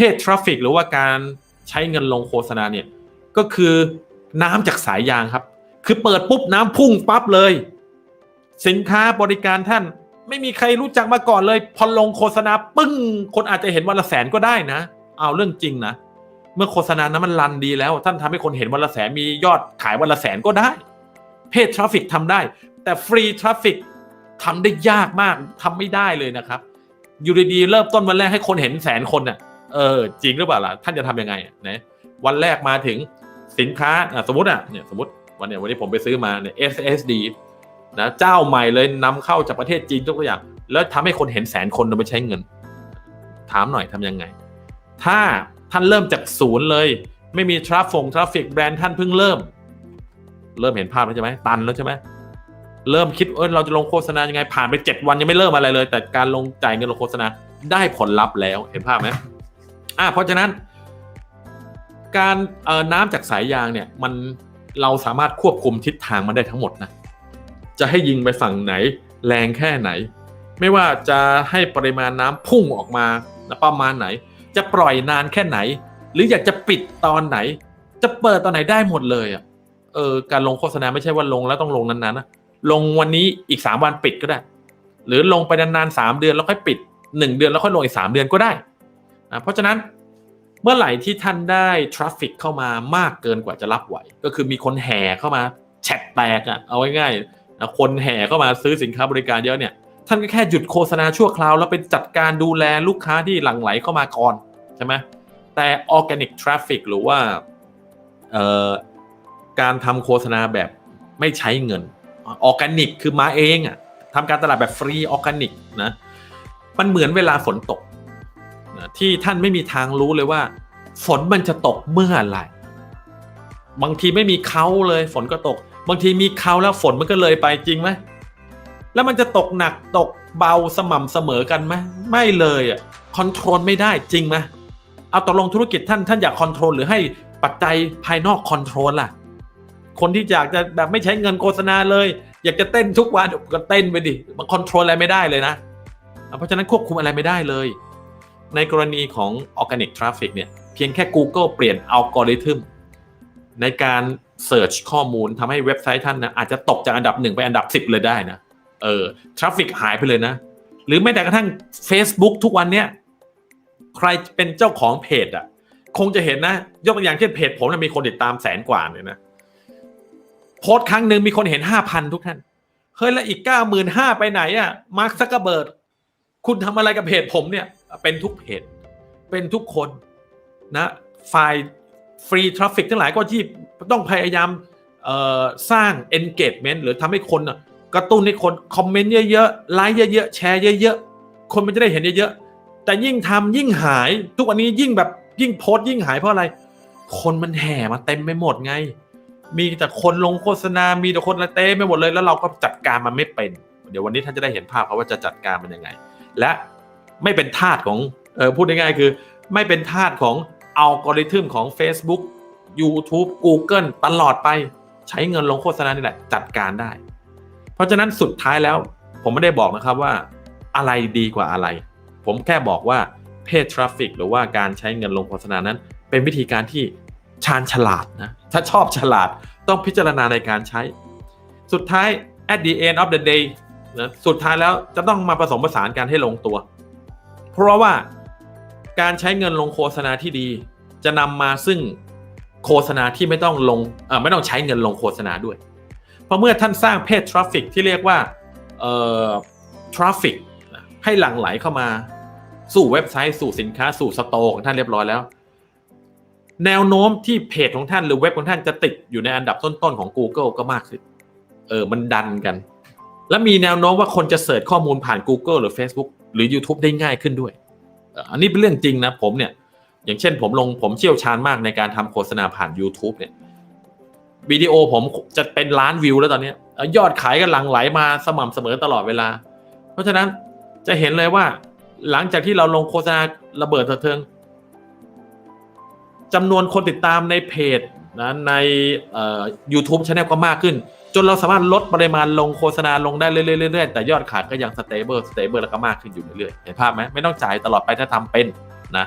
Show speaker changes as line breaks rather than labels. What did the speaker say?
เพจทราฟฟิกหรือว่าการใช้เงินลงโฆษณาเนี่ยก็คือน้ำจากสายยางครับ คือเปิดปุ๊บน้ำพุ่งปั๊บเลย สินค้าบริการท่านไม่มีใครรู้จักมาก่อนเลย พอลงโฆษณาปึ้ง คนอาจจะเห็นวันละแสนก็ได้นะ เอาเรื่องจริงนะ เมื่อโฆษณานั้นมันรันดีแล้ว ท่านทำให้คนเห็นวันละแสนมียอดขายวันละแสนก็ได้ เพจทราฟฟิกทำได้ แต่ฟรีทราฟฟิกทำได้ยากมากทำไม่ได้เลยนะครับ อยู่ดีๆเริ่มต้นวันแรกให้คนเห็นแสนคนน่ะ เออจริงหรือเปล่าล่ะท่านจะทำยังไงอะนะวันแรกมาถึงสินค้าอะสมมติอะเนี่ยสมมติวันเนี้ยวันนี้ผมไปซื้อมาเนี่ย SSD นะเจ้าใหม่เลยนำเข้าจากประเทศจีนทุกอย่าง แล้วทำให้คนเห็นแสนคนโดยไม่ใช้เงิน ถามหน่อยทำยังไง ถ้าท่านเริ่มจากศูนย์เลย ไม่มีทราฟฟงทราฟิกแบรนด์ท่านเพิ่งเริ่ม เริ่มเห็นภาพแล้วใช่ไหมตันแล้วใช่ไหมเริ่มคิดเออเราจะลงโฆษณายังไงผ่านไปเจ็ดวันยังไม่เริ่มอะไรเลย แต่การลงจ่ายเงินลงโฆษณาได้ผลลัพธ์แล้วเห็นภาพไหม อ่าเพราะฉะนั้น การเอ่อน้ำจากสายยางเนี่ย มันเราสามารถควบคุมทิศทางมันได้ทั้งหมดนะจะให้ยิงไปฝั่งไหน แรงแค่ไหน ไม่ว่าจะให้ปริมาณน้ำพุ่งออกมาประมาณไหน จะปล่อยนานแค่ไหน หรืออยากจะปิดตอนไหน จะเปิดตอนไหนได้หมดเลยอะเออการลงโฆษณาไม่ใช่ว่าลงแล้วต้องลงนานๆนะลงวันนี้อีกสามวันปิดก็ได้ หรือลงไปนานๆสามเดือนแล้วค่อยปิดหนึ่งเดือนแล้วค่อยลงอีกสามเดือนก็ได้นะเพราะฉะนั้น เมื่อไหร่ที่ท่านได้ทราฟฟิกเข้ามามากเกินกว่าจะรับไหว ก็คือมีคนแห่เข้ามาแชทแตกอะเอาง่ายๆนะคนแห่เข้ามาซื้อสินค้าบริการเยอะเนี่ยท่านก็แค่หยุดโฆษณาชั่วคราว แล้วไปจัดการดูแลลูกค้าที่หลั่งไหลเข้ามาก่อนใช่ไหมแต่ organic traffic หรือว่าการทำโฆษณาแบบไม่ใช้เงินออร์แกนิกคือมาเองอะทำการตลาดแบบฟรีออร์แกนิกนะมันเหมือนเวลาฝนตก ที่ท่านไม่มีทางรู้เลยว่า ฝนมันจะตกเมื่อไหร่บางทีไม่มีเขาเลยฝนก็ตก บางทีมีเขาแล้วฝนมันก็เลยไปจริงไหมแล้วมันจะตกหนักตกเบาสม่ำเสมอกันไหมไม่เลยอะคอนโทรลไม่ได้จริงไหมเอาตกลงธุรกิจท่านท่านอยากคอนโทรลหรือให้ปัจจัยภายนอกคอนโทรลล่ะ คนที่อยากจะแบบไม่ใช้เงินโฆษณาเลย อยากจะเต้นทุกวันก็เต้นไปดิมันคอนโทรลอะไรไม่ได้เลยนะ เพราะฉะนั้นควบคุมอะไรไม่ได้เลย ในกรณีของ Organic Traffic เนี่ยเพียงแค่ Google เปลี่ยนอัลกอริทึมในการ Search ข้อมูลทำให้เว็บไซต์ท่านนะอาจจะตกจากอันดับหนึ่งไปอันดับ 10 เลยได้นะเออทราฟฟิกหายไปเลยนะ หรือแม้แต่กระทั่ง Facebook ทุกวันเนี้ยใครเป็นเจ้าของเพจอะ คงจะเห็นนะ ยกตัวอย่างเช่นเพจผมนะมีคนติดตามแสนกว่าเลยนะโพสต์ครั้งหนึ่งมีคนเห็นห้าพันทุกท่าน เฮ้ยแล้วอีกเก้าหมื่นห้าไปไหนอะมาร์คซักเกอร์เบิร์ดคุณทำอะไรกับเพจผมเนี่ย เป็นทุกเพจเป็นทุกคนนะไฟล์ฟรีทราฟฟิกทั้งหลายก็ที่ต้องพยายามสร้าง engagement หรือทำให้คนกระตุ้นให้คนคอมเมนต์เยอะๆไลค์เยอะๆแชร์เยอะๆ คนมันจะได้เห็นเยอะๆ แต่ยิ่งทำยิ่งหายทุกวันนี้ยิ่งแบบยิ่งโพสต์ยิ่งหายเพราะอะไร คนมันแห่มาเต็มไปหมดไง มีแต่คนลงโฆษณา มีแต่คนอะเต็มไปหมดเลย แล้วเราก็จัดการมันไม่เป็น เดี๋ยววันนี้ท่านจะได้เห็นภาพเขาว่าจะจัดการมันยังไง และ ไม่เป็นทาสของเออพูดง่ายๆคือไม่เป็นทาสของอัลกอริทึมของ Facebook YouTube Google ตลอดไปใช้เงินลงโฆษณานี่แหละจัดการได้ เพราะฉะนั้นสุดท้ายแล้วผมไม่ได้บอกนะครับว่าอะไรดีกว่าอะไร ผมแค่บอกว่าเพจทราฟฟิกหรือว่าการใช้เงินลงโฆษณานั้น เป็นวิธีการที่ชาญฉลาดนะถ้าชอบฉลาดต้องพิจารณาในการใช้ สุดท้าย at the end of the day นะสุดท้ายแล้วจะต้องมาผสมผสานกันให้ลงตัว เพราะว่าการใช้เงินลงโฆษณาที่ดี จะนำมาซึ่งโฆษณาที่ไม่ต้องลงไม่ต้องใช้เงินลงโฆษณาด้วย เพราะเมื่อท่านสร้างเพจทราฟฟิกที่เรียกว่าเอ่อทราฟฟิกให้หลั่งไหลเข้ามาสู่เว็บไซต์สู่สินค้าสู่สโตร์ของท่านเรียบร้อยแล้ว แนวโน้มที่เพจของท่านหรือเว็บของท่านจะติดอยู่ในอันดับต้นๆของ Google ก็มากขึ้นเออมันดันกัน และมีแนวโน้มว่าคนจะเสิร์ชข้อมูลผ่าน Google หรือ Facebook หรือ YouTube ได้ง่ายขึ้นด้วย อันนี้เป็นเรื่องจริงนะผมเนี่ย อย่างเช่นผมลงผมเชี่ยวชาญมากในการทำโฆษณาผ่าน YouTube เนี่ยวิดีโอผมจะเป็นล้านวิวแล้วตอนนี้ยอดขายกันหลังไหลมาสม่ำเสมอตลอดเวลา เพราะฉะนั้นจะเห็นเลยว่า หลังจากที่เราลงโฆษณาระเบิดเถิงจำนวนคนติดตามในเพจนะในยูทูบช anel ก็มากขึ้น จนเราสามารถลดปริมาณลงโฆษณาลงได้เรื่อยๆแต่ยอดขายก็ยังสเตเบิลสเตเบิลแล้วก็มากขึ้นอยู่เรื่อยๆเห็นภาพไหมไม่ต้องจ่ายตลอดไปถ้าทำเป็นนะ